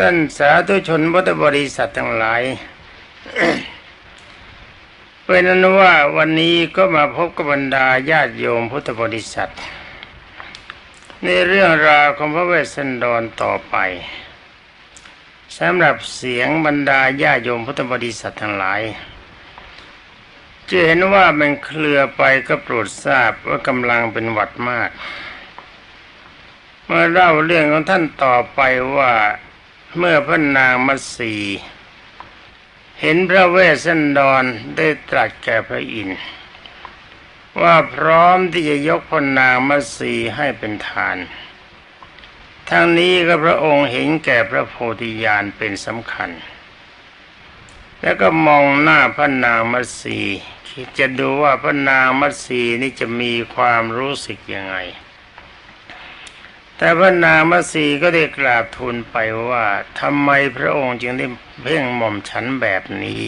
ท่านสาธุชนพุทธบริษัททั้งหลายเป็นนั้นว่าวันนี้ก็มาพบกับบรรดาญาติโยมพุทธบริษัท ในเรื่องราวของพระเวสสันดรต่อไปสำหรับเสียงบรรดาญาติโยมพุทธบริษัททั้งหลายจะเห็นว่ามันเคลือไปก็โปรดทราบว่ากำลังเป็นหวัดมาก เมื่อเล่าเรื่องของท่านต่อไปว่า เมื่อพระนางมัตสีเห็นพระเวสสันดรได้ตรัสแก่พระอินทร์ว่าพร้อมที่จะยกพระนางมัตสีให้เป็นทาน ทั้งนี้ก็พระองค์เห็นแก่พระโพธิญาณเป็นสำคัญ แล้วก็มองหน้าพระนางมัตสีคิดจะดูว่าพระนางมัตสีนี่จะมีความรู้สึกยังไง แต่พระนางมัสีก็ได้กราบทูลไปว่าทำไมพระองค์จึงได้เพ่งหม่อมฉันแบบนี้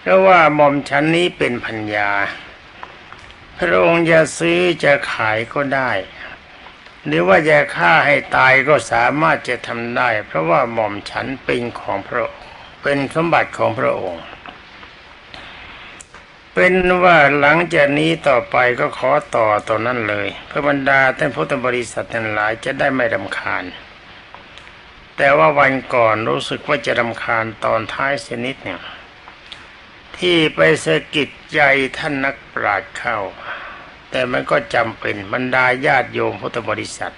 เพราะว่าหม่อมฉันนี้เป็นพัญญา พระองค์จะซื้อจะขายก็ได้ หรือว่าจะฆ่าให้ตายก็สามารถจะทำได้ เพราะว่าหม่อมฉันเป็นของพระองค์เป็นสมบัติของพระองค์ เป็นว่าหลังจากนี้ต่อไปก็ขอต่อตอนนั้นเลย เพื่อบรรดาท่านพุทธบริษัททั้งหลายจะได้ไม่รำคาญ แต่ว่าวันก่อนรู้สึกว่าจะรำคาญตอนท้ายเสนิดเนี่ยที่ไปสะกิดใจท่านนักปราชญ์เข้า แต่มันก็จำเป็นบรรดาญาติโยมพุทธบริษัท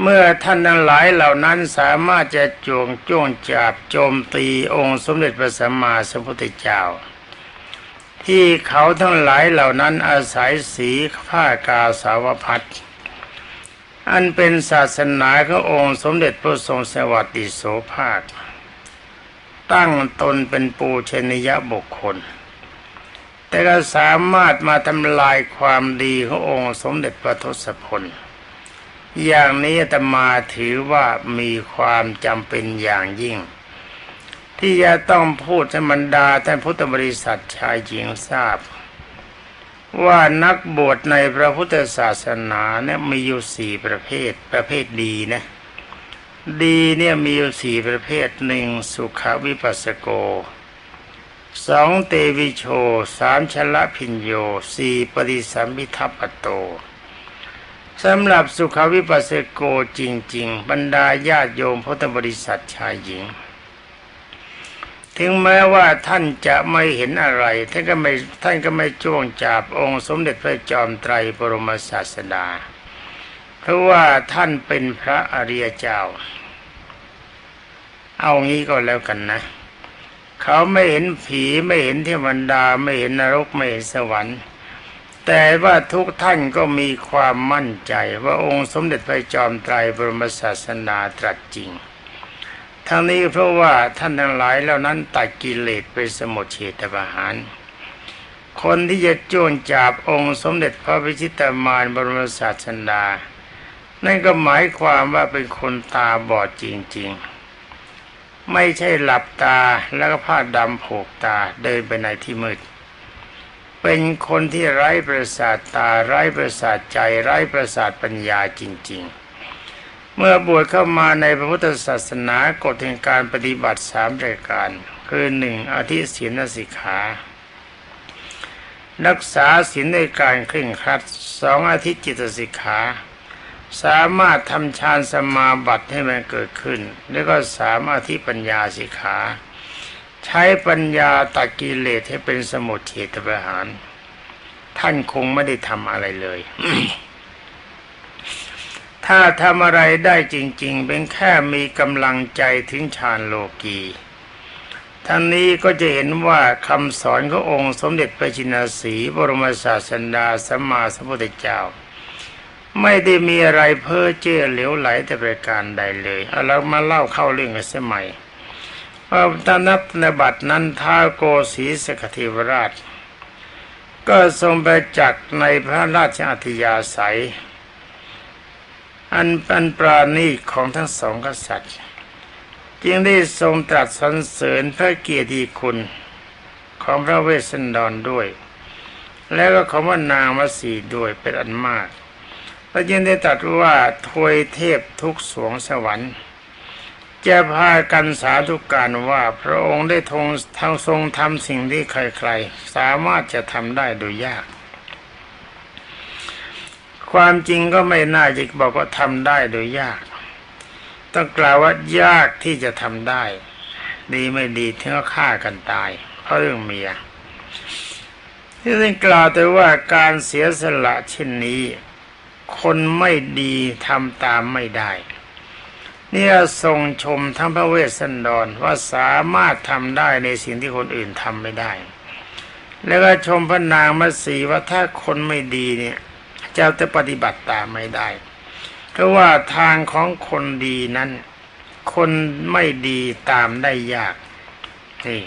เมื่อท่านทั้งหลายเหล่านั้นสามารถจะจวงจ้วงจับโจมตีองค์สมเด็จพระสัมมาสัมพุทธเจ้า ที่เขาทั้งหลายเหล่านั้นอาศัยสีผ้ากาสาวพัดอันเป็นศาสนาขององค์สมเด็จพระทรงสวัสดิโสภาค ตั้งตนเป็นปูชนียบุคคล แต่ก็สามารถมาทำลายความดีขององค์สมเด็จพระทศพล อย่างนี้ตมาถือว่ามีความจำเป็นอย่างยิ่ง ที่จะต้องพูดให้บรรดาท่านพุทธบริษัทชายหญิงทราบ ว่านักบวชในพระพุทธศาสนาเนี่ยมีอยู่สี่ประเภทประเภทดีนะดีเนี่ยมีอยู่สี่ประเภทหนึ่งสุขวิปัสสโกสองเตวิโชสามชละพิญโยสี่ปฏิสัมพิทัปโต สำหรับสุขวิปัสสโกจริง ๆ บรรดาญาติโยมพุทธบริษัทชายหญิง ถึงแม้ว่าท่านจะไม่เห็นอะไร ท่านก็ไม่ท่านก็ไม่จ้วงจับองค์สมเด็จพระจอมไตรบรมศาสดา เพราะว่าท่านเป็นพระอริยเจ้า เอางี้ก็แล้วกันนะ เขาไม่เห็นผีไม่เห็นเทวดาไม่เห็นนรกไม่เห็นสวรรค์ แต่ว่าทุกท่านก็มีความมั่นใจว่าองค์สมเด็จพระจอมไตรบรมศาสนาตรัสจริง ทั้งนี้เพราะว่าท่านทั้งหลายเหล่านั้นตัดกิเลสไปสมุทเฉตประหาร คนที่จะโจ้วงจับองค์สมเด็จพระพิชิตามารบรมศาสดานั่นก็หมายความว่าเป็นคนตาบอดจริงๆ ไม่ใช่หลับตาแล้วก็ผ้าดำผูกตาเดินไปในที่มืด เป็นคนที่ไร้ประสาทตาไร้ประสาทใจไร้ประสาทปัญญาจริง ๆ เมื่อบวชเข้ามาในพระพุทธศาสนากฎแห่งการปฏิบัติสามรายการ คือหนึ่งอาทิศีลสิกขารักษาศีลในการเคร่งครัดสองอาทิตจิตสิกขา สามารถทำฌานสมาบัติให้มันเกิดขึ้น แล้วก็สามอาทิปัญญาสิกขา ใช้ปัญญาตัดกิเลสให้เป็นสมุทเฉตประหาร ท่านคงไม่ได้ทำอะไรเลย ถ้าทำอะไรได้จริง ๆ เป็นแค่มีกำลังใจถึงฌานโลกีทั้งนี้ก็จะเห็นว่าคำสอนขององค์สมเด็จพระจินสีบรมศาสดาสัมมาสัมพุทธเจ้า ไม่ได้มีอะไรเพ้อเจ้อเหลวไหลแต่ประการใดเลยเอาเรามาเล่าเข้าเรื่องกันสมัย ว่าตอนนับในบัตรนั้นท้าโกสีสกทิวราช ก็ทรงไปจักในพระราชอัธยาศัย อันเป็นปราณีของทั้งสองกษัตริย์ จึงได้ทรงตรัสสรรเสริญพระเกียรติคุณของพระเวสสันดรด้วย แล้วก็ของว่านางมัสีด้วยเป็นอันมากพระเจ้าได้ตรัสว่าทวยเทพทุกสวงสวรรค์ จะพากันสาธุการว่าพระองค์ได้ทงทงทรงทำสิ่งที่ใครๆ สามารถจะทำได้โดยยาก ความจริงก็ไม่น่าจะบอกว่าทำได้โดยยาก ต้องกล่าวว่ายากที่จะทำได้ ดีไม่ดีถึงก็ฆ่ากันตายเพราะเรื่องเมียที่ได้กล่าวแต่ว่าการเสียสละเช่นนี้ คนไม่ดีทำตามไม่ได้ เนี่ยทรงชมทั้งพระเวสสันดรว่าสามารถทำได้ในสิ่งที่คนอื่นทำไม่ได้ แล้วก็ชมพระนางมัสีว่าถ้าคนไม่ดีเนี่ยเจ้าจะปฏิบัติตามไม่ได้ เพราะว่าทางของคนดีนั้น คนไม่ดีตามได้ยากนี่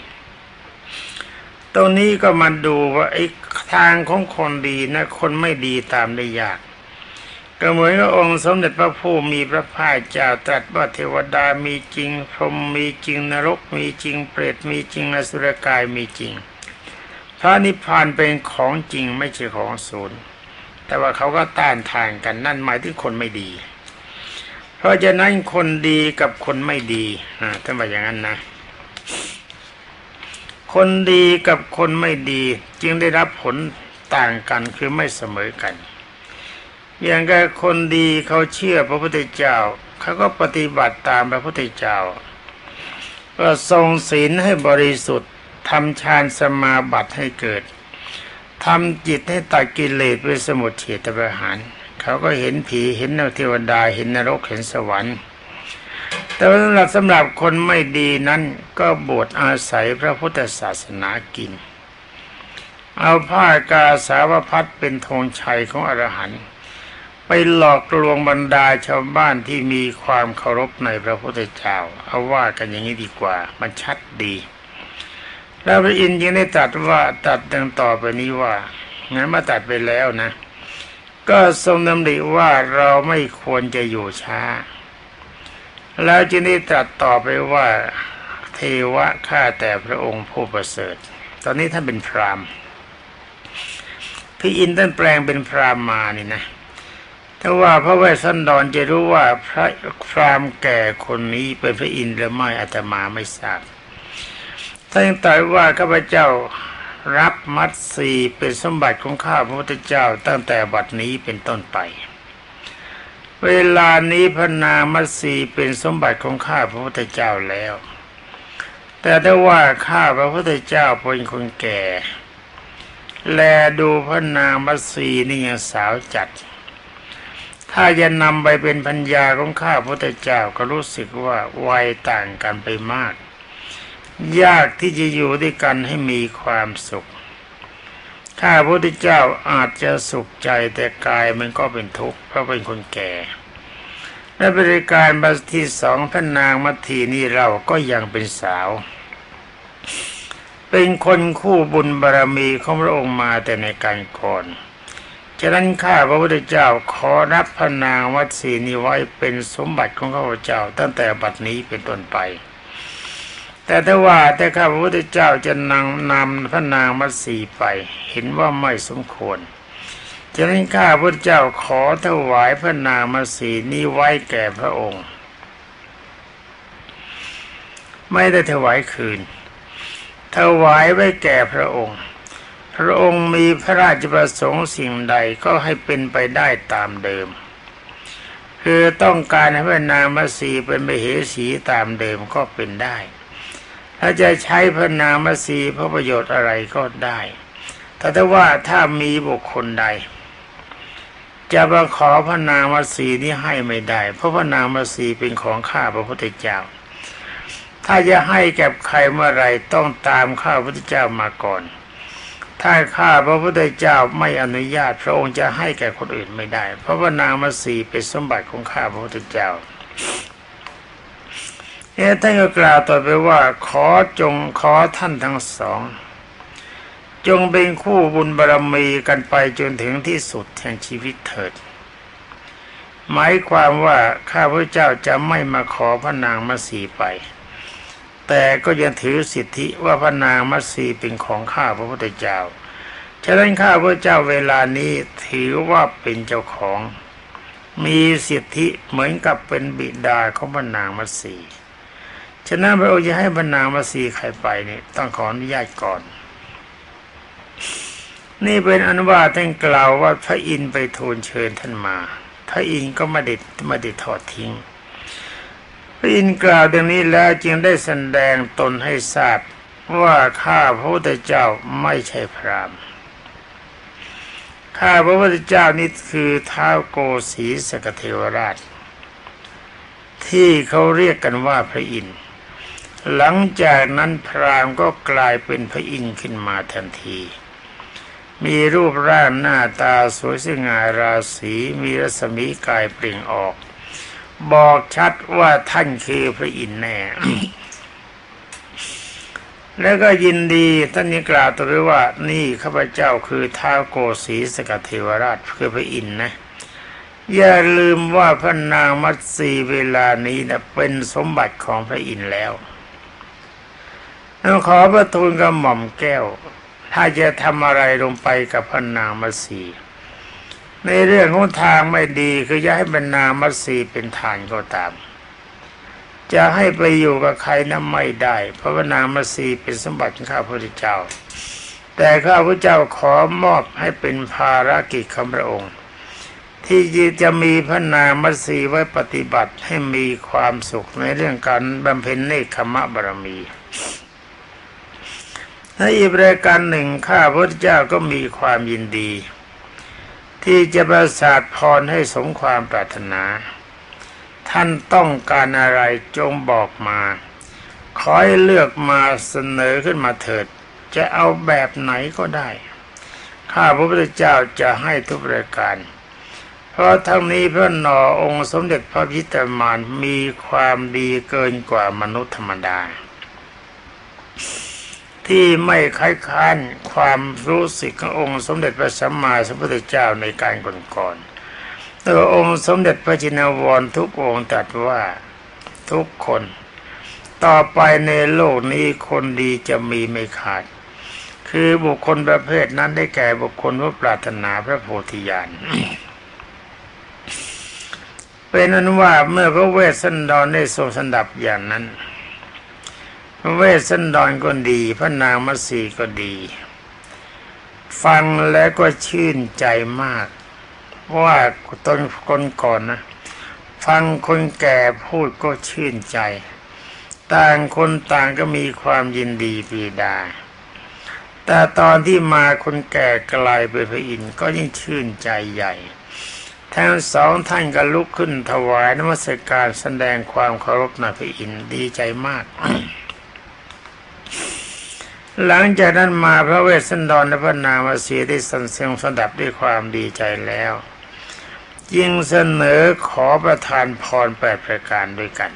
ตรงนี้ก็มาดูว่าไอ้ทางของคนดีนะ คนไม่ดีตามได้ยาก ก็เหมือนกับองค์สมเด็จพระผู้มีพระภาคเจ้าตรัสว่าเทวดามีจริงพรหมมีจริงนรกมีจริงเปรตมีจริงอสุรกายมีจริง พระนิพพานเป็นของจริงไม่ใช่ของศูนย์แต่ว่าเขาก็ต้านทานกันนั่นหมายถึงคนไม่ดี เพราะฉะนั้นคนดีกับคนไม่ดีอ่าท่านบอกอย่างนั้นนะคนดีกับคนไม่ดีจึงได้รับผลต่างกันคือไม่เสมอกัน อย่างกับคนดีเขาเชื่อพระพุทธเจ้าเขาก็ปฏิบัติตามพระพุทธเจ้า ก็ทรงศีลให้บริสุทธิ์ทำฌานสมาบัติให้เกิดทำจิตให้ตัดกิเลสเป็นสมุทเฉตประหารเขาก็เห็นผีเห็นนเทวดาเห็นนรกเห็นสวรรค์ แต่สำหรับสำหรับคนไม่ดีนั้นก็บวชอาศัยพระพุทธศาสนากิน เอาผ้ากาสาวพัดเป็นธงชัยของอรหันต์ ไปหลอกลวงบรรดาชาวบ้านที่มีความเคารพในพระพุทธเจ้าเอาว่ากันอย่างนี้ดีกว่า มันชัดดีแล้วพระอินทร์ยังได้ตรัสว่าตัดดังต่อไปนี้ว่างั้นมาตัดไปแล้วนะ ก็ทรงดำริว่าเราไม่ควรจะอยู่ช้า แล้วจึงได้ตรัสต่อไปว่าเทวะข้าแต่พระองค์ผู้ประเสริฐ ตอนนี้ท่านเป็นพรามพี่อินท่านแปลงเป็นพรามมานี่นะ ถ้าว่าพระเวสสันดรจะรู้ว่าพระพรามแก่คนนี้เป็นพระอินทร์หรือไม่อาตมาไม่ทราบท่านตรัสว่าข้าพเจ้ารับมัดสีเป็นสมบัติของข้าพระพุทธเจ้าตั้งแต่บัดนี้เป็นต้นไป เวลานี้พระนางมัตสีเป็นสมบัติของข้าพระพุทธเจ้าแล้ว แต่ถ้าว่าข้าพระพุทธเจ้าเป็นคนแก่ แลดูพระนางมัตสีนี่ยังสาวจัด ถ้าจะนำไปเป็นพัญญาของข้าพระพุทธเจ้าก็รู้สึกว่าวัยต่างกันไปมาก ยากที่จะอยู่ด้วยกันให้มีความสุข ข้าพระพุทธเจ้าอาจจะสุขใจแต่กายมันก็เป็นทุกข์เพราะเป็นคนแก่และบริการบัสที่สองพระนางมัททีนี่เราก็ยังเป็นสาว เป็นคนคู่บุญบารรมีของพระองค์มาแต่ในการก่อน ฉะนั้นข้าพระพุทธเจ้าขอรับพระนางวัดศรีนี้ไว้เป็นสมบัติของข้าพเจ้า ตั้งแต่บัดนี้เป็นต้นไป แต่ถ้าว่าแต่ข้าพระพุทธเจ้าจะนำนำพระนางมัตสีไป เห็นว่าไม่สมควรฉะนั้นข้าพระเจ้าขอถวายพระนางมัตสีนี้ไว้แก่พระองค์ ไม่ได้ถวายคืนถวายไว้แก่พระองค์ พระองค์มีพระราชประสงค์สิ่งใดก็ให้เป็นไปได้ตามเดิม คือต้องการให้พระนางมัสีเป็นมเหสีตามเดิมก็เป็นได้ ถ้าจะใช้พระนางมสีเพื่อประโยชน์อะไรก็ได้ แต่ถ้าว่าถ้ามีบุคคลใด จะมาขอพระนางมสีนี้ให้ไม่ได้ เพราะพระนางมสีเป็นของข้าพระพุทธเจ้า ถ้าจะให้แก่ใครเมื่อไรต้องตามข้าพระพุทธเจ้ามาก่อน ถ้าข้าพระพุทธเจ้าไม่อนุญาตพระองค์จะให้แก่คนอื่นไม่ได้ เพราะพระนามสีเป็นสมบัติของข้าพระพุทธเจ้าเอท่านก็กล่าวต่อไปว่าขอจงขอท่านทั้งสอง จงเป็นคู่บุญบารรมีกันไปจนถึงที่สุดแห่งชีวิตเถิด หมายความว่าข้าพระเจ้าจะไม่มาขอพระนางมัสีไป แต่ก็ยังถือสิทธิว่าพระนางมัสีเป็นของข้าพระพุทธเจ้า ฉะนั้นข้าพระเจ้าเวลานี้ถือว่าเป็นเจ้าของ มีสิทธิเหมือนกับเป็นบิดาของพระนางมัตสีฉะนั้นพระองค์จะให้พระนางมัตสีใครไปนี่ต้องขออนุญาตก่อน นี่เป็นอนุวาท่านกล่าวว่าพระอินทร์ไปทูลเชิญท่านมา พระอินทร์ก็ไม่ได้ไม่ได้ทอดทิ้ง พระอินกล่าวดังนี้แล้วจึงได้แสดงตนให้ทราบว่าข้าพระพุทธเจ้าไม่ใช่พรามข้าพระพุทธเจ้านี่คือท้าวโกสีสกเทวราช ที่เขาเรียกกันว่าพระอินทร์หลังจากนั้นพรามก็กลายเป็นพระอินทร์ขึ้นมาทันที มีรูปร่างหน้าตาสวยสง่าราศีมีรัศมีกายเปล่งออก บอกชัดว่าท่านคือพระอินทร์แน่ แล้วก็ยินดีท่านนี้กล่าวต่อไปว่า นี่ข้าพเจ้าคือท้าวโกสีสกัดเทวราชคือพระอินทร์นะ อย่าลืมว่าพระนางมัตสีเวลานี้นะเป็นสมบัติของพระอินทร์แล้วขอประทูลกระหม่อมแก้ว ถ้าจะทำอะไรลงไปกับพระนางมัตสี ในเรื่องของทางไม่ดีคือจะให้บรรนามัสีเป็นทานก็ตาม จะให้ไปอยู่กับใครนั้นไม่ได้ เพราะว่านามัสีเป็นสมบัติของข้าพระเจ้า แต่ข้าพระเจ้าขอมอบให้เป็นภารกิจของพระองค์ ที่จะมีพระนามัสีไว้ปฏิบัติให้มีความสุขในเรื่องการบำเพ็ญเนคขมะบารมีในอีกรายการหนึ่งข้าพระเจ้าก็มีความยินดี ที่จะประสาทพรให้สมความปรารถนา ท่านต้องการอะไรจงบอกมาขอให้เลือกมาเสนอขึ้นมาเถิด จะเอาแบบไหนก็ได้ ข้าพระพุทธเจ้าจะให้ทุกรายการ เพราะทั้งนี้พระนอองค์สมเด็จพระพิตรมานมีความดีเกินกว่ามนุษย์ธรรมดา ที่ไม่ค้ายค้านความรู้สึกขององค์สมเด็จพระสัมมาสัมพุทธเจ้าในการก่อนๆต่ว่าองค์สมเด็จพระจินวรทุกองค์ตรัสว่าทุกคน ต่อไปในโลกนี้คนดีจะมีไม่ขาด คือบุคคลประเภทนั้นได้แก่บุคคลผู้ปรารถนาพระโพธิญาณเป็นนั้นว่าเมื่อพระเวสสันดรได้ทรงสันดับอย่างนั้น เวสสันดรก็ดี พระนางมัสีก็ดี ฟังแล้วก็ชื่นใจมาก ว่าตนคนก่อนนะ ฟังคนแก่พูดก็ชื่นใจ ต่างคนต่างก็มีความยินดีปีดา แต่ตอนที่มาคนแก่กลายเป็นพระอินทร์ก็ยิ่งชื่นใจใหญ่ทั้งสองท่านก็ลุกขึ้นถวายนมัสการแสดงความเคารพในพระอินทร์ดีใจมาก หลังจากนั้นมาพระเวสสันดรและพระนางมาสีได้สันเสียงสดับด้วยความดีใจแล้วยิ่งเสนอขอประทานพรแปดประการด้วยกัน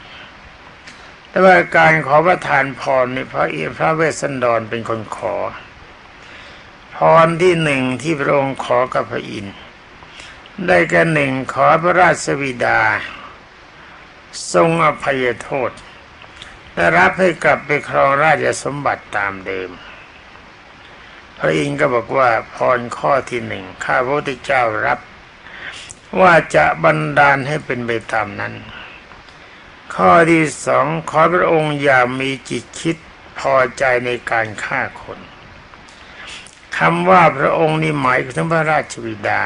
แต่ว่าการขอประทานพรนี่พระเอิพระเวสสันดรเป็นคนขอ พรที่หนึ่งที่พระองค์ขอกับพระอินทร์ได้แก่หนึ่งขอพระราชบิดา ทรงอภัยโทษ และรับให้กลับไปครองราชสมบัติตามเดิม พระอินทร์ก็บอกว่าพรข้อที่หนึ่งข้าพระพุทธเจ้ารับ ว่าจะบันดาลให้เป็นไปตามนั้น ข้อที่สองขอพระองค์อย่ามีจิตคิดพอใจในการฆ่าคนคำว่าพระองค์นี่หมายถึงพระราชบิดา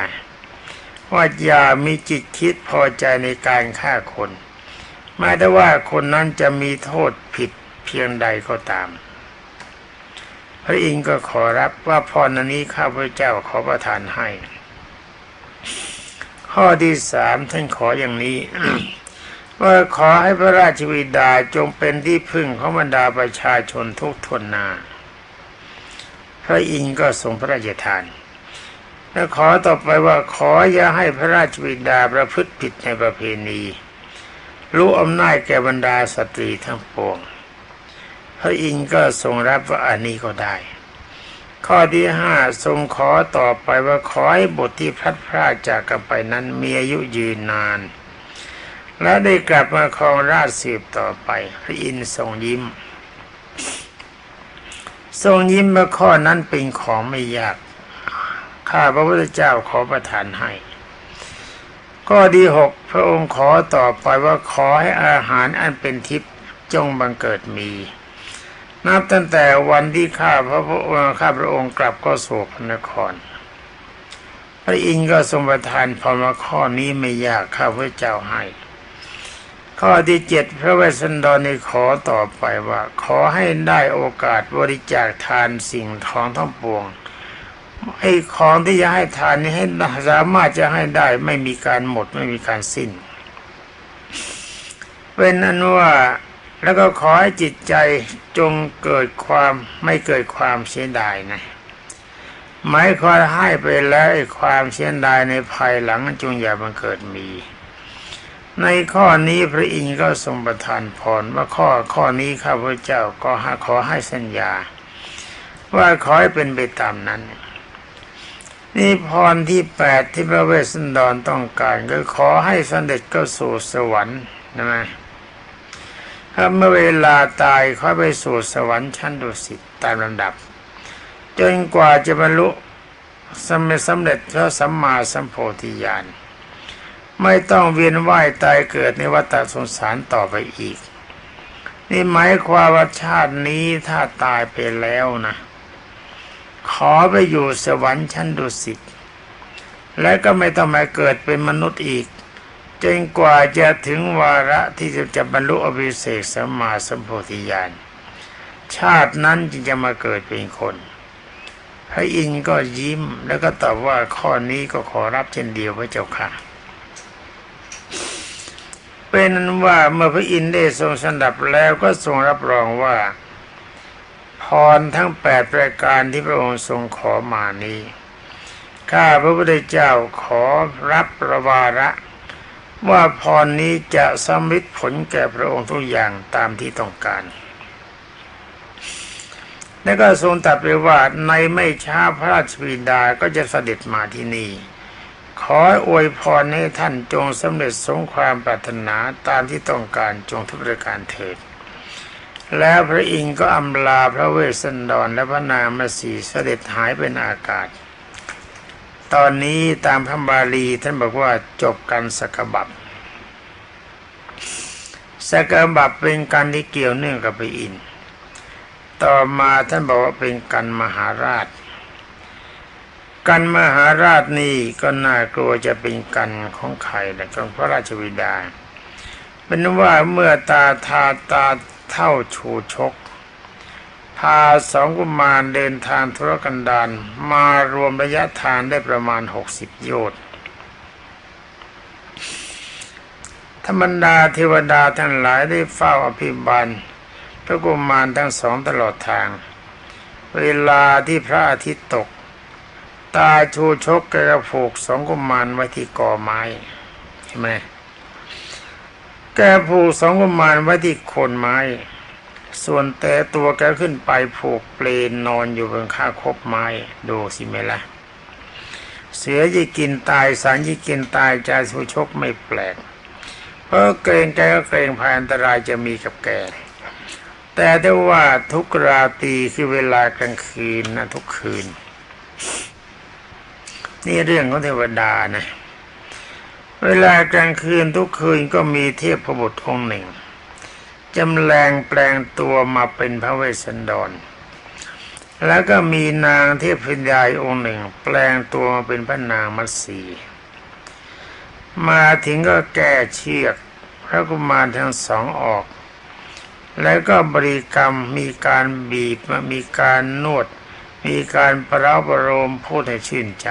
ว่าอย่ามีจิตคิดพอใจในการฆ่าคน หมายแต่ว่าคนนั้นจะมีโทษผิดเพียงใดก็ตาม พระอินทร์ก็ขอรับว่าพรนนี้ข้าพระเจ้าขอประทานให้ ข้อที่สามท่านขออย่างนี้ว่าขอให้พระราชวิดาจงเป็นที่พึ่งของบรรดาประชาชนทุกทนนา พระอินทร์ก็ทรงพระราชทาน และขอต่อไปว่าขออย่าให้พระราชบิดาประพฤติผิดในประเพณี รู้อำนาจแก่บรรดาสตรีทั้งปวง พระอินทร์ก็ทรงรับว่าอันนี้ก็ได้ ข้อที่ห้าทรงขอต่อไปว่าขอให้บทที่พลัดพรากจากกันไปนั้นมีอายุยืนนาน และได้กลับมาครองราชสืบต่อไป พระอินทร์ทรงยิ้ม ทรงยิ้มว่าข้อนั้นเป็นของไม่ยาก ข้าพระพุทธเจ้าขอประทานให้ ก็ดีหกพระองค์ขอต่อไปว่าขอให้อาหารอันเป็นทิพย์จงบังเกิดมี นับตั้งแต่วันที่ข้าพระพุทธข้าพระองค์กลับก็สู่พระนคร พระอินทร์ก็ทรงประทานพรมาข้อนี้ไม่ยากข้าพระเจ้าให้ ข้อที่เจ็ดพระเวสสันดรในขอต่อไปว่า ขอให้ได้โอกาสบริจาคทานสิ่งทองทั้งปวง ไอ้ของที่จะให้ทานนี้ให้สามารถจะให้ได้ไม่มีการหมดไม่มีการสิ้นเป็นนั้นว่าแล้วก็ขอให้จิตใจจงเกิดความไม่เกิดความเสียดายนะหมายความให้ไปแล้วไอ้ความเสียดายในภายหลังจงอย่าบังเกิดมี ในข้อนี้พระอินทร์ก็ทรงประทานพรว่าข้อข้อนี้ข้าพเจ้าก็ขอให้สัญญา ว่าขอให้เป็นไปตามนั้น นี่พรที่แปดที่พระเวสสันดรต้องการก็ขอให้สำเร็จก็สู่สวรรค์นะไหมถ้าเมื่อเวลาตายเขาไปสู่สวรรค์ชั้นดุสิตตามลำดับ จนกว่าจะบรรลุสำเร็จสำเร็จพระสัมมาสัมโพธิญาณไม่ต้องเวียนว่ายตายเกิดในวัฏสงสารต่อไปอีก นี่หมายความว่าชาตินี้ถ้าตายไปแล้วนะ ขอไปอยู่สวรรค์ชั้นดุสิตและก็ไม่ต้องมาเกิดเป็นมนุษย์อีก จนกว่าจะถึงวาระที่จะจะบรรลุอภิเศกสัมมาสัมโพธิญาณชาตินั้นจึงจะมาเกิดเป็นคน พระอินทร์ก็ยิ้มแล้วก็ตอบว่าข้อนี้ก็ขอรับเช่นเดียวพระเจ้าค่ะ เป็นนั้นว่าเมื่อพระอินทร์ได้ทรงสดับแล้วก็ทรงรับรองว่า พรทั้งแปดประการที่พระองค์ทรงขอมานี้ ข้าพระพุทธเจ้าขอรับประวาระ ว่าพรนี้จะสำฤทธิ์ผลแก่พระองค์ทุกอย่างตามที่ต้องการ แล้วก็ทรงตรัสไปว่าในไม่ช้าพระราชบิดาก็จะเสด็จมาที่นี่ขออวยพรให้ท่านจงสำเร็จสมความปรารถนาตามที่ต้องการจงทุกประการเถิด แล้วพระอินทร์ก็อำลาพระเวสสันดรและพระนางมาสีเสด็จหายเป็นอากาศ ตอนนี้ตามพระบาลีท่านบอกว่าจบการสกบับสกบับเป็นการที่เกี่ยวเนื่องกับพระอินทร์ต่อมาท่านบอกว่าเป็นกันมหาราช กันมหาราชนี่ก็น่ากลัวจะเป็นกันของใครแต่ของพระราชวิดาเป็นว่าเมื่อตาทาตา เท่าชูชก พาสองกุมารเดินทางธุรกันดารมารวมระยะทางได้ประมาณหกสิบโยชน์ธรรมดาเทวดาทั้งหลายได้เฝ้าอภิบาลพระกุมารทั้งสองตลอดทาง เวลาที่พระอาทิตย์ตก ตาชูชกกระผูกสองกุมารไว้ที่กอไม้ใช่ไหม แกผูกสองกุมารไว้ที่โคนไม้ ส่วนแต่ตัวแกขึ้นไปผูกเปลนนอนอยู่บนข้าคบไม้ดูสิไหมละ่ะเสือจะกินตายสารจะกินตายใจสุชกไม่แปลก เพราะเกรงแกก็เกรงภัยอันตรายจะมีกับแก แต่ได้ว่าทุกราตรีคือเวลากลางคืนนะทุกคืน นี่เรื่องของเทวดานะ เวลากลางคืนทุกคืนก็มีเทพบุตรองค์หนึ่งจำแรงแปลงตัวมาเป็นพระเวสสันดร แล้วก็มีนางเทพพิญญาองค์หนึ่ง แปลงตัวมาเป็นพระนางมัตสีมาถึงก็แก้เชือกพระกุมารทั้งสองออก แล้วก็บริกรรมมีการบีบมีการนวด มีการประราบประโลมพูดให้ชื่นใจ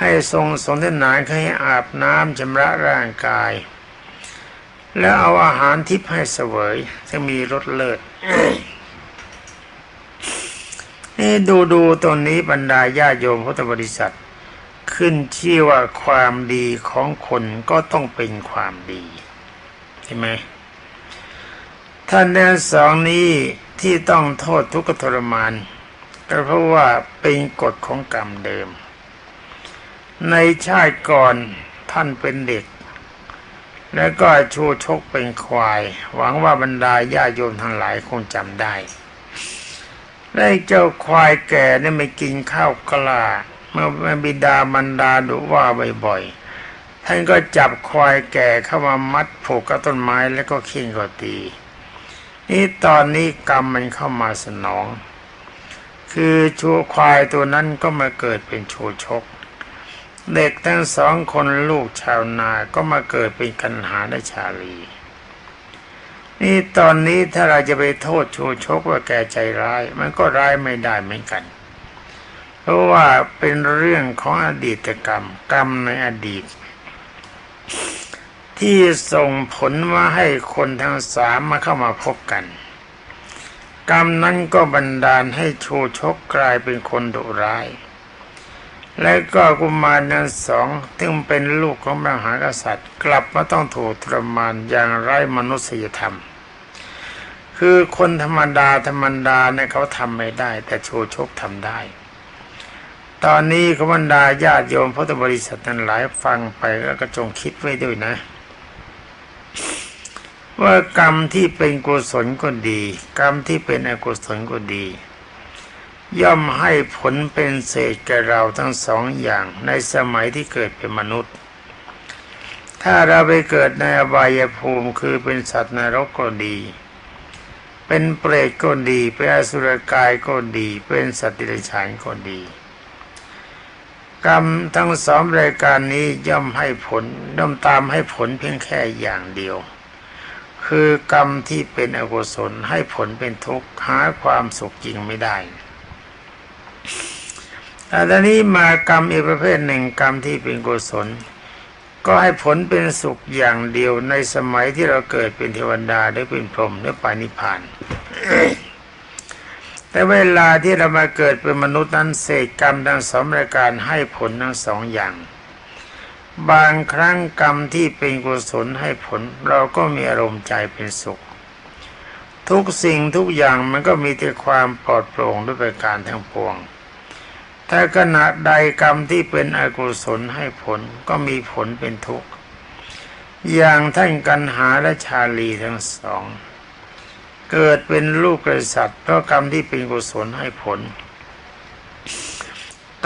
ให้ทรงสนทนาให้อาบน้ำชำระร่างกาย แล้วเอาอาหารทิพย์ให้เสวยจะมีรสเลิศนี่ดูดูตรงนี้บรรดาญาโยมพุทธบริษัท ขึ้นชื่อว่าความดีของคนก็ต้องเป็นความดีใช่ไหมท่านทั้งสองนี้ที่ต้องโทษทุกขทรมานก็เพราะว่าเป็นกฎของกรรมเดิม ในชาติก่อนท่านเป็นเด็ก แล้วก็ชูชกเป็นควาย หวังว่าบรรดาญาโยมทั้งหลายคงจำได้ได้เจ้าควายแก่เนี่ยไม่กินข้าวกล้าเมื่อบิดาบรรดาดุว่าบ่อยๆท่านก็จับควายแก่เข้ามามัดผูกกับต้นไม้แล้วก็เข่งก็ตีนี่ตอนนี้กรรมมันเข้ามาสนอง คือชัวควายตัวนั้นก็มาเกิดเป็นโชชก เด็กทั้งสองคนลูกชาวนาก็มาเกิดเป็นกันหาและชาลี นี่ตอนนี้ถ้าเราจะไปโทษโชชกว่าแกใจร้าย มันก็ร้ายไม่ได้เหมือนกัน เพราะว่าเป็นเรื่องของอดีตกรรม กรรมในอดีต ที่ส่งผลมาให้คนทั้งสามมาเข้ามาพบกัน กรรมนั้นก็บันดาลให้โชชกกลายเป็นคนดุร้าย และก็กุมารทั้งสองซึ่งเป็นลูกของมหากษัตริย์ กลับมาต้องถูกทรมานอย่างไร้มนุษยธรรม คือคนธรรมดาธรรมดาเนี่ยเขาทำไม่ได้ แต่โชชกทำได้ ตอนนี้ขบรรดาญาติโยมพุทธบริษัทนั้นหลายฟังไปแล้วก็จงคิดไว้ด้วยนะ ว่ากรรมที่เป็นกุศลก็ดี กรรมที่เป็นอกุศลก็ดี ย่อมให้ผลเป็นเศษแก่เราทั้งสองอย่างในสมัยที่เกิดเป็นมนุษย์ ถ้าเราไปเกิดในอบายภูมิคือเป็นสัตว์นรกก็ดี เป็นเปรตก็ดี เป็นอสุรกายก็ดี เป็นสัตว์ดิเรกชันก็ดี กรรมทั้งสองรายการนี้ย่อมให้ผลย่อมตามให้ผลเพียงแค่อย่างเดียว คือกรรมที่เป็นอกุศลให้ผลเป็นทุกข์หาความสุขจริงไม่ได้ อันนี้มากรรมอีกประเภทหนึ่งกรรมที่เป็นกุศล ก็ให้ผลเป็นสุขอย่างเดียวในสมัยที่เราเกิดเป็นเทวดาหรือเป็นพรหมหรือปานิพพาน แต่เวลาที่เรามาเกิดเป็นมนุษย์นั้นเศษกรรมทั้งสองรายการให้ผลทั้งสองอย่าง บางครั้งกรรมที่เป็นกุศลให้ผล เราก็มีอารมณ์ใจเป็นสุข ทุกสิ่งทุกอย่างมันก็มีแต่ความปลอดโปร่งด้วยประการทั้งปวง ถ้าขณะใดกรรมที่เป็นอกุศลให้ผลก็มีผลเป็นทุกข์อย่างท่านกันหาและชาลีทั้งสอง เกิดเป็นลูกกษัตริย์เพราะกรรมที่เป็นกุศลให้ผล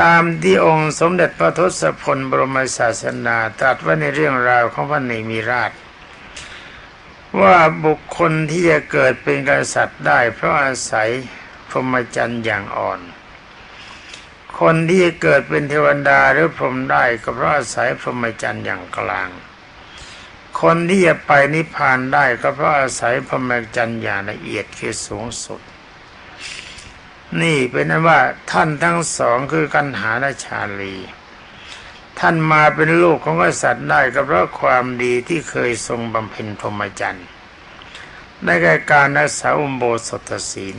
ตามที่องค์สมเด็จพระทศพลบรมศาสนาตรัสไว้ในเรื่องราวของพระเนมีราช ว่าบุคคลที่จะเกิดเป็นกษัตริย์ได้เพราะอาศัยพรหมจรรย์อย่างอ่อน คนที่จะเกิดเป็นเทวดาหรือพรหมได้ก็เพราะอาศัยพรหมจรรย์อย่างกลาง คนที่จะไปนิพพานได้ก็เพราะอาศัยพรหมจรรย์อย่างละเอียดคือสูงสุด นี่เป็นนั้นว่าท่านทั้งสองคือกันหาและชาลี ท่านมาเป็นลูกของกษัตริย์ได้ก็เพราะความดีที่เคยทรงบำเพ็ญพรหมจรรย์ได้แก่การรักษาอุโบสถศีล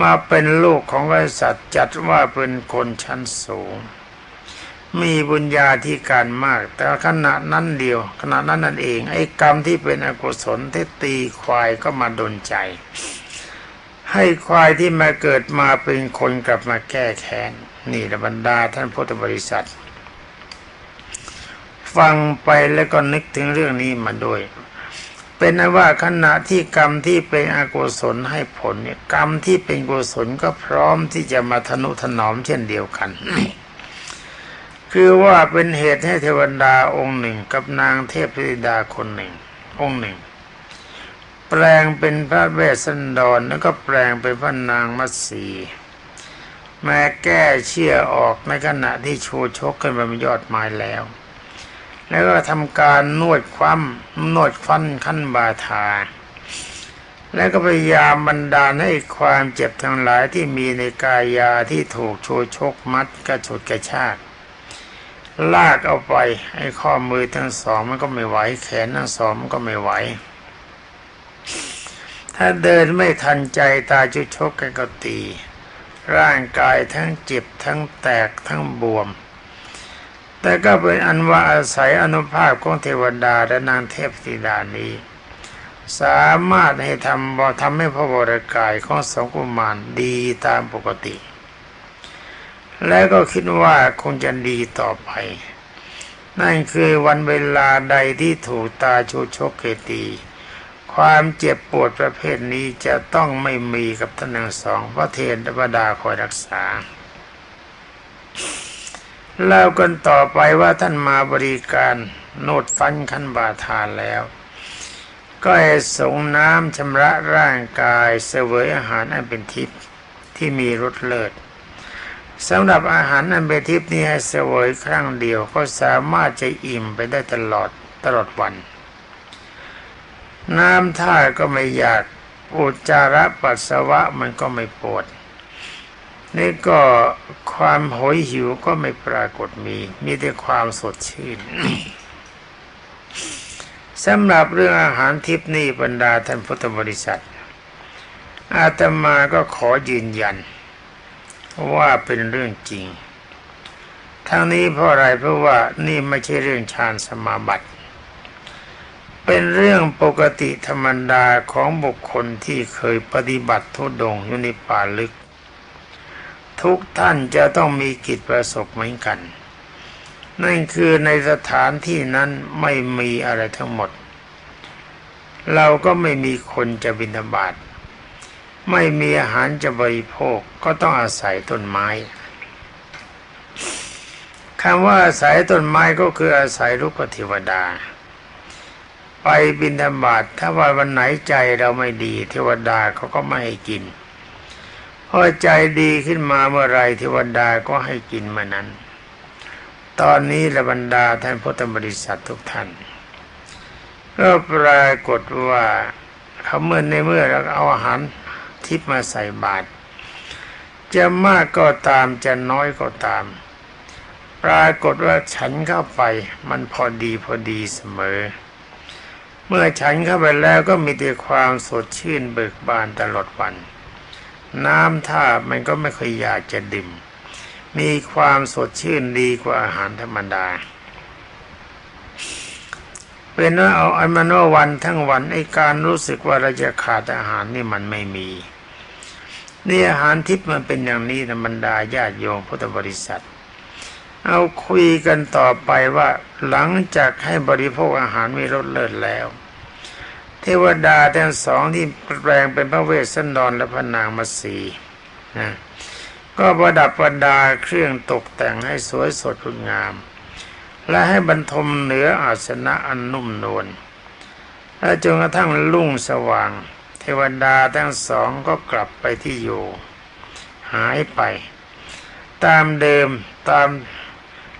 มาเป็นลูกของกษัตริย์จัดว่าเป็นคนชั้นสูง มีบุญญาธิการมาก แต่ขณะนั้นเดียว ขณะนั้นนั่นเองไอ้กรรมที่เป็นอกุศลที่ตีควายก็มาดนใจ ให้ควายที่มาเกิดมาเป็นคนกลับมาแก้แค้นนี่ละบรรดาท่านพุทธบริษัท ฟังไปแล้วก็นึกถึงเรื่องนี้มาด้วย เป็นนนว่าขณะที่กรรมที่เป็นอกุศลให้ผลเนี่ยกรรมที่เป็นกุศลก็พร้อมที่จะมาทนุถนอมเช่นเดียวกัน คือว่าเป็นเหตุให้เทวดาองค์หนึ่งกับนางเทพธิดาคนหนึ่ง องค์หนึ่ง แปลงเป็นพระเวสสันดรแล้วก็แปลงเป็นพระนางมัตสีแม้แก้เชี่ยออกในขณะที่ชูชกขึ้นบนยอดไม้แล้ว แล้วก็ทำการนวดคว่ำนวดฟันขั้นบาทา แล้วก็พยายามบันดาลให้ความเจ็บทั้งหลายที่มีในกายาที่ถูกชูชกมัดกระฉุดกระชากลากเอาไปไอ้ข้อมือทั้งสองมันก็ไม่ไหว แขนทั้งสองมันก็ไม่ไหว ถ้าเดินไม่ทันใจตาจุชกกันก็ตี ร่างกายทั้งเจ็บทั้งแตกทั้งบวม แต่ก็เป็นอันว่าอาศัยอนุภาพของเทวดาและนางเทพธิดานี้ สามารถให้ทำบอทำให้พระวรกายของสองกุมารดีตามปกติ และก็คิดว่าคงจะดีต่อไป นั่นคือวันเวลาใดที่ถูกตาชูชกเกตี ความเจ็บปวดประเภทนี้จะต้องไม่มีกับท่านทั้งสองพระเทนธรรมดาคอยรักษา เล่ากันต่อไปว่าท่านมาบริการโนดฟันขันบาทานแล้ว ก็ให้สงน้ำชำระร่างกายเสวยอาหารอันเป็นทิพย์ที่มีรสเลิศสำหรับอาหารอันเป็นทิพย์นี้ให้เสวยครั้งเดียวก็สามารถจะอิ่มไปได้ตลอดตลอดวัน น้ำท่าก็ไม่อยากอุจจาระปัสสาวะมันก็ไม่ปวด นี่ก็ความโหยหิวก็ไม่ปรากฏมี มีแต่ความสดชื่นสำหรับเรื่องอาหารทิพนี่บรรดาท่านพุทธบริษัท อาตมาก็ขอยืนยัน ว่าเป็นเรื่องจริง ทั้งนี้เพราะอะไรเพราะว่านี่ไม่ใช่เรื่องฌานสมาบัติ เป็นเรื่องปกติธรรมดาของบุคคลที่เคยปฏิบัติทุดงอยู่ในป่าลึก ทุกท่านจะต้องมีกิจประสบเหมือนกัน นั่นคือในสถานที่นั้นไม่มีอะไรทั้งหมด เราก็ไม่มีคนจะบิณฑบาตไม่มีอาหารจะบริโภคก็ต้องอาศัยต้นไม้คำว่าอาศัยต้นไม้ก็คืออาศัยลูกเทวดา ไปบิณฑบาตถ้าว่าวันไหนใจเราไม่ดี เทวดาเขาก็ไม่ให้กิน พอใจดีขึ้นมาเมื่อไรเทวดาก็ให้กินมื่อนั้น ตอนนี้ละบรรดาท่านพุทธบริษัททุกท่าน ก็ปรากฏว่าเขาเมื่อในเมื่อเราเอาอาหารทิพมาใส่บาตรจะมากก็ตามจะน้อยก็ตาม ปรากฏว่าฉันเข้าไปมันพอดีพอดีเสมอ เมื่อฉันเข้าไปแล้วก็มีแต่ความสดชื่นเบิกบานตลอดวัน น้ำท่ามันก็ไม่ค่อยอยากจะดื่มมีความสดชื่นดีกว่าอาหารธรรมดา เป็นว่าเอาอันมันว่าวันทั้งวันไอการรู้สึกว่าเราจะขาดอาหารนี่มันไม่มีนี่อาหารทิพย์มันเป็นอย่างนี้ธรรมดาญาติโยมพุทธบริษัท เอาคุยกันต่อไปว่าหลังจากให้บริโภคอาหารมีรสเลิศแล้ว เทวดาทั้งสองที่แปลงเป็นพระเวสสันดรและพระนางมาสีนะก็ประดับประดาเครื่องตกแต่งให้สวยสดงดงาม และให้บรรทมเหนืออาสนะอันนุ่มนวลและจนกระทั่งรุ่งสว่าง เทวดาทั้งสองก็กลับไปที่อยู่ หายไป ตามเดิมตาม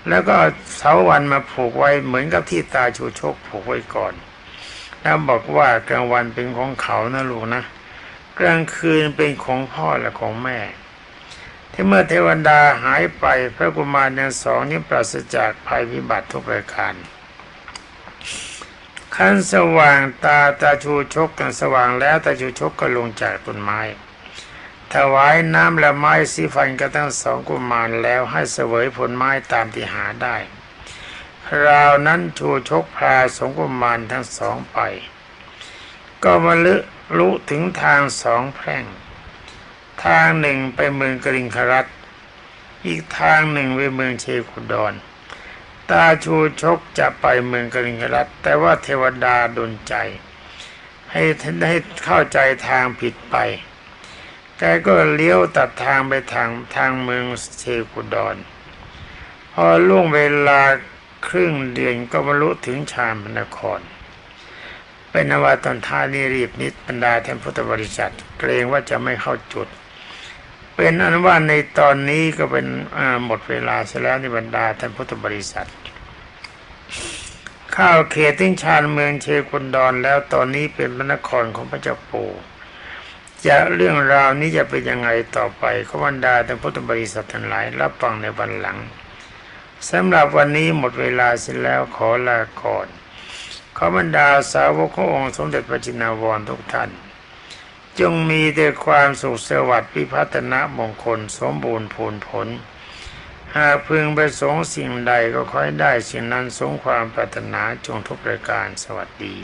แล้วก็เอาเสาวันมาผูกไว้เหมือนกับที่ตาชูชกผูกไว้ก่อน แล้วบอกว่ากลางวันเป็นของเขานะลูกนะ กลางคืนเป็นของพ่อและของแม่ ที่เมื่อเทวดาหายไปพระกุมารทั้งสองนี้ปราศจากภัยพิบัติทุกประการขั้นสว่างตาตาชูชกกันสว่างแล้วตาชูชกก็ลงจากต้นไม้ ถวายน้ำและไม้สีฟันก็ทั้งสองกุมารแล้วให้เสวยผลไม้ตามที่หาได้ คราวนั้นชูชกพาสงกุมารทั้งสองไป ก็มาลึลุถึงทางสองแพร่ง ทางหนึ่งไปเมืองกริงครัตอีกทางหนึ่งไปเมืองเชคุดอน ตาชูชกจะไปเมืองกริงครัตแต่ว่าเทวดาดลใจ ให้ท่านให้เข้าใจทางผิดไปแกก็เลี้ยวตัดทางไปทางทางเมืองเชคุดอน พอล่วงเวลา ครึ่งเดือนก็บรรลุถึงชานพระนคร เป็นนวาตอนท้ายนี้รีบนิดบรรดาท่านพุทธบริษัท เกรงว่าจะไม่เข้าจุด เป็นอันว่าในตอนนี้ก็เป็นหมดเวลาเสียแล้วในบรรดาท่านพุทธบริษัท ข้าวเขตทิ้งชานเมืองเชคุนดอนแล้วตอนนี้เป็นพระนครของพระเจ้าปู่จะเรื่องราวนี้จะเป็นยังไงต่อไปขบรรดาท่านพุทธบริษัททั้งหลายรับฟังในวันหลัง สำหรับวันนี้หมดเวลาเสร็จแล้วขอลาก่อนขอบรรดาสาวกขององค์สมเด็จพระจินาวรทุกท่าน จงมีแต่ความสุขสวัสดิ์พิพัฒนะมงคลสมบูรณ์ผลผล หากพึงประสงค์สิ่งใดก็ค่อยได้สิ่งนั้นสมความปรารถนาจงทุกประการสวัสดี